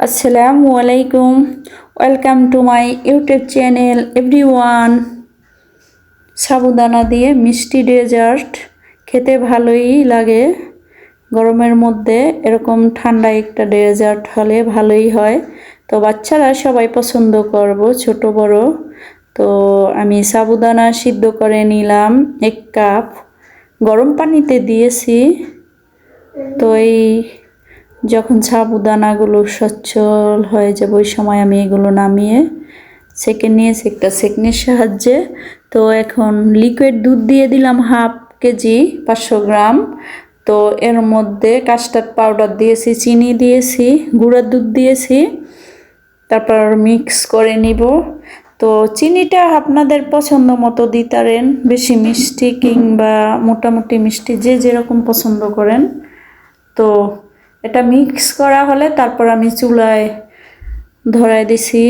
আসসালামু আলাইকুম। Welcome to my YouTube channel everyone সাবুদানা দিয়ে মিষ্টি ডেজার্ট খেতে ভালোই লাগে। গরমের মধ্যে এরকম ঠান্ডা একটা ডেজার্ট হলে ভালোই হয়। তো বাচ্চারা সবাই পছন্দ করব, ছোট বড়। তো আমি সাবুদানা সিদ্ধ করে নিলাম, এক কাপ। গরম পানিতে দিয়েছি। তো এই যখন সাবুদানাগুলো সচ্ছল হয়ে যাবে, ওই সময় আমি এগুলো নামিয়ে সেকে নিয়েছি একটা সেকনির সাহায্যে, তো এখন লিকুইড দুধ দিয়ে দিলাম হাফ কেজি, পাঁচশো গ্রাম। তো এর মধ্যে কাস্টার্ড পাউডার দিয়েছি, চিনি দিয়েছি গুঁড়ার দুধ দিয়েছি, তারপর মিক্স করে নিব। তো চিনিটা আপনাদের পছন্দ মতো দিতারেন বেশি মিষ্টি কিংবা মোটামুটি মিষ্টি যে যেরকম পছন্দ করেন। তো এটা মিক্স করা হলে তারপর আমি চুলায় ধরাই দিছি।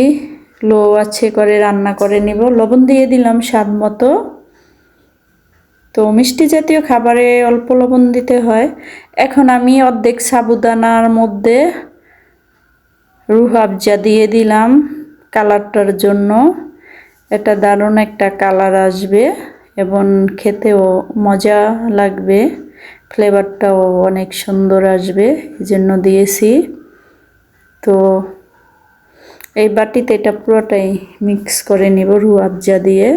লো আছে করে রান্না করে নিব। লবণ দিয়ে দিলাম স্বাদ মতো। তো মিষ্টি জাতীয় খাবারে অল্প লবণ দিতে হয়। এখন আমি অর্ধেক সাবুদানার মধ্যে রুহ আবজা দিয়ে দিলাম কালারটার জন্য। এটা দারুণ একটা কালার আসবে এবং খেতেও মজা লাগবে। ফ্লেভারটাও অনেক সুন্দর আসবে এই জন্য দিয়েছি। তো এই বাটিতে এটা পুরোটাই মিক্স করে নিব রু আবজা দিয়ে।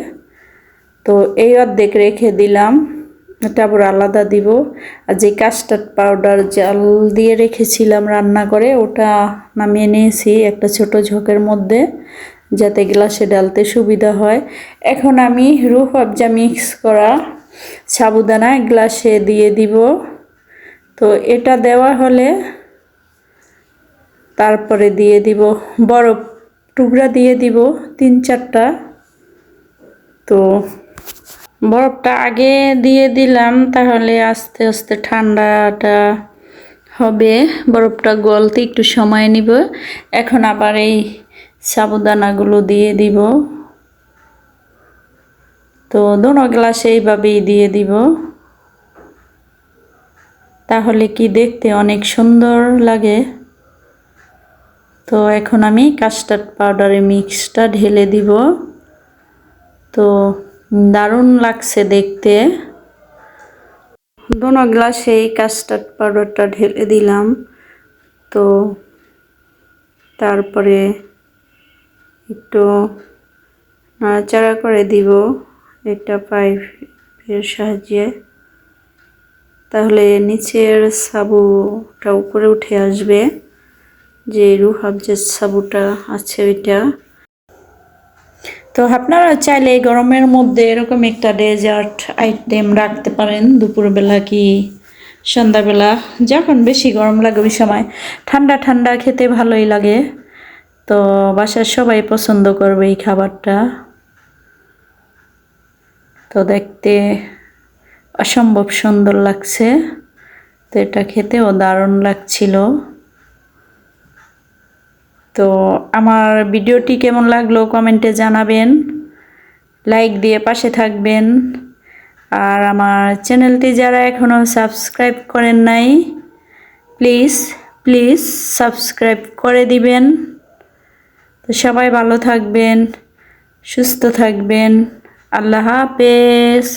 তো এই অর্ধেক রেখে দিলাম, এটা আবার আলাদা দিব। আর যে কাস্টার্ড পাউডার জাল দিয়ে রেখেছিলাম রান্না করে, ওটা নামিয়ে নিয়েছি একটা ছোট ঝোঁকের মধ্যে, যাতে গ্লাসে ডালতে সুবিধা হয়। এখন আমি রুহ আবজা মিক্স করা সাবুদানা এক গ্লাসে দিয়ে দিব। তো এটা দেওয়া হলে তারপরে দিয়ে দিব বরফ টুকরা দিয়ে দিব তিন চারটা। তো বরফটা আগে দিয়ে দিলাম তাহলে আস্তে আস্তে ঠান্ডাটা হবে। বরফটা গলতে একটু সময় নিব। এখন আবার এই সাবুদানাগুলো দিয়ে দিব। তো দোনো গ্লাসে এইভাবেই দিয়ে দিব। তাহলে কি দেখতে অনেক সুন্দর লাগে। তো এখন আমি কাস্টার্ড পাউডারে মিক্সটা ঢেলে দিব। তো দারুণ লাগছে দেখতে। দোনো গ্লাসে এই কাস্টার্ড পাউডারটা ঢেলে দিলাম। তো তারপরে একটু নাড়াচাড়া করে দিব। একটা পাইপের সাহায্যে। তাহলে নিচের সাবুটা উপরে উঠে আসবে, যে রুহাব যে সাবুটা আছে ওইটা। তো আপনারা চাইলে গরমের মধ্যে এরকম একটা ডেজার্ট আইটেম রাখতে পারেন, দুপুরবেলা কি সন্ধ্যাবেলা, যখন বেশি গরম লাগে ওই সময়। ঠান্ডা ঠান্ডা খেতে ভালোই লাগে। তো বাসার সবাই পছন্দ করবে এই খাবারটা। তো দেখতে অসম্ভব সুন্দর লাগছে। তো এটা খেতেও দারুণ লাগছিল। তো আমার ভিডিওটি কেমন লাগল কমেন্টে জানাবেন। লাইক দিয়ে পাশে থাকবেন। আর আমার চ্যানেলটি যারা এখনও সাবস্ক্রাইব করেন নাই, প্লিজ প্লিজ সাবস্ক্রাইব করে দিবেন। তো সবাই ভালো থাকবেন, সুস্থ থাকবেন। আল্লাহ হাফেজ।